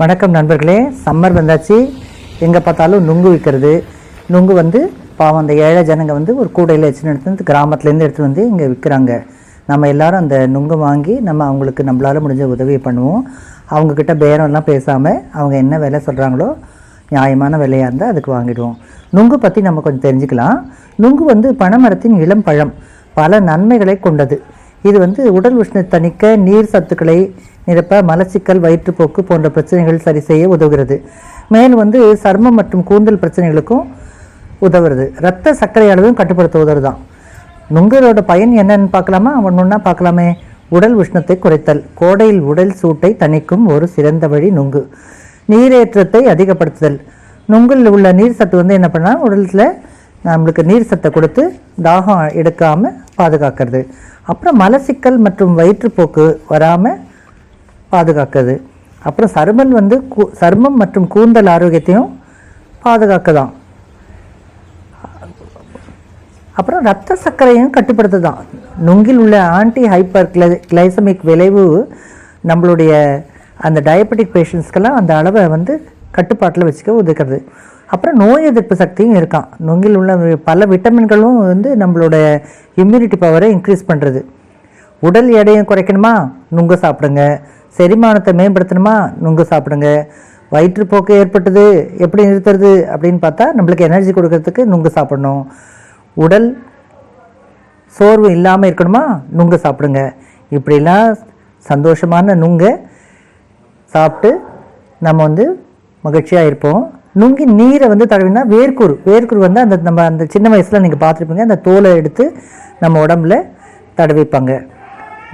வணக்கம் நண்பர்களே சம்மர் வந்தாச்சு. எங்கே பார்த்தாலும் நுங்கு விற்கிறது. நுங்கு வந்து பாவம் அந்த ஏழை ஜனங்க வந்து ஒரு கூடையில் வச்சுன்னு எடுத்து வந்து கிராமத்துலேருந்து எடுத்து வந்து இங்கே விற்கிறாங்க. நம்ம எல்லாரும் அந்த நுங்கு வாங்கி நம்ம அவங்களுக்கு நம்மளால் முடிஞ்ச உதவியை பண்ணுவோம். அவங்கக்கிட்ட பேரம்லாம் பேசாமல் அவங்க என்ன விலை சொல்கிறாங்களோ நியாயமான விலையாக இருந்தால் அதுக்கு வாங்கிடுவோம். நுங்கு பற்றி நம்ம கொஞ்சம் தெரிஞ்சுக்கலாம். நுங்கு வந்து பனைமரத்தின் இளம் பழம் பல நன்மைகளை கொண்டது. இது வந்து உடல் உஷ்ணத்தை தணிக்க நீர் சத்துக்களை நிரப்ப மலச்சிக்கல் வயிற்றுப்போக்கு போன்ற பிரச்சனைகள் சரி செய்ய உதவுகிறது. மேலும் வந்து சர்மம் மற்றும் கூந்தல் பிரச்சனைகளுக்கும் உதவுறது. ரத்த சர்க்கரை அளவையும் கட்டுப்படுத்த உதவுதான் நுங்கரோட பயன் என்னன்னு பார்க்கலாமா? ஒன்றா பார்க்கலாமே. உடல் உஷ்ணத்தை குறைத்தல். கோடையில் உடல் சூட்டை தணிக்கும் ஒரு சிறந்த வழி நுங்கு. நீரேற்றத்தை அதிகப்படுத்துதல். நுங்கில் உள்ள நீர் சத்து வந்து என்ன பண்ணால் உடலில் நம்மளுக்கு நீர் சத்தை கொடுத்து தாகம் எடுக்காமல் பாதுகாக்கிறது. அப்புறம் மலச்சிக்கல் மற்றும் வயிற்றுப்போக்கு வராமல் பாதுகாக்குது அப்புறம் சருமன் வந்து கூ சருமம் மற்றும் கூந்தல் ஆரோக்கியத்தையும் பாதுகாக்குதான். அப்புறம் ரத்த சர்க்கரையும் கட்டுப்படுத்துதான். நுங்கில் உள்ள ஆன்டி ஹைப்பர் கிளை கிளைசமிக் விளைவு நம்மளுடைய அந்த டயபெட்டிக் பேஷண்ட்ஸ்க்கெல்லாம் அந்த அளவை வந்து கட்டுப்பாட்டில் வச்சுக்க உதவுகிறது. அப்புறம் நோய் எதிர்ப்பு சக்தியும் இருக்கான் நுங்கில் உள்ள பல விட்டமின்களும் வந்து நம்மளோட இம்யூனிட்டி பவரை இன்க்ரீஸ் பண்ணுறது உடல் எடையும் குறைக்கணுமா? நுங்கு சாப்பிடுங்க. செரிமானத்தை மேம்படுத்தணுமா? நுங்கு சாப்பிடுங்க. வயிற்றுப்போக்கு ஏற்பட்டது எப்படி நிறுத்துறது அப்படின்னு பார்த்தா நம்மளுக்கு எனர்ஜி கொடுக்கறதுக்கு நுங்கு சாப்பிடணும். உடல் சோர்வு இல்லாமல் இருக்கணுமா? நுங்கு சாப்பிடுங்க. இப்படிலாம் சந்தோஷமான நுங்கை சாப்பிட்டு நம்ம வந்து மகிழ்ச்சியாக இருப்போம். நுங்கி நீரை வந்து தடவினா வேர்க்கூறு வேர்க்குரு வந்து அந்த நம்ம அந்த சின்ன வயசில் நீங்கள் பார்த்துருப்பீங்க. அந்த தோலை எடுத்து நம்ம உடம்புல தடவிப்பாங்க.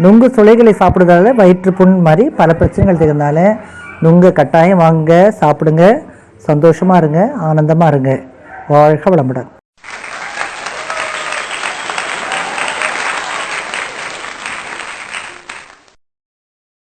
நுங்கு சுளைகளை சாப்பிடுறதால வயிற்றுப்புண் மாதிரி பல பிரச்சனைகள் இருந்தால நுங்கை கட்டாயம் வாங்க சாப்பிடுங்க. சந்தோஷமாக இருங்க ஆனந்தமாக இருங்க. வாழ்க வளமுடன்.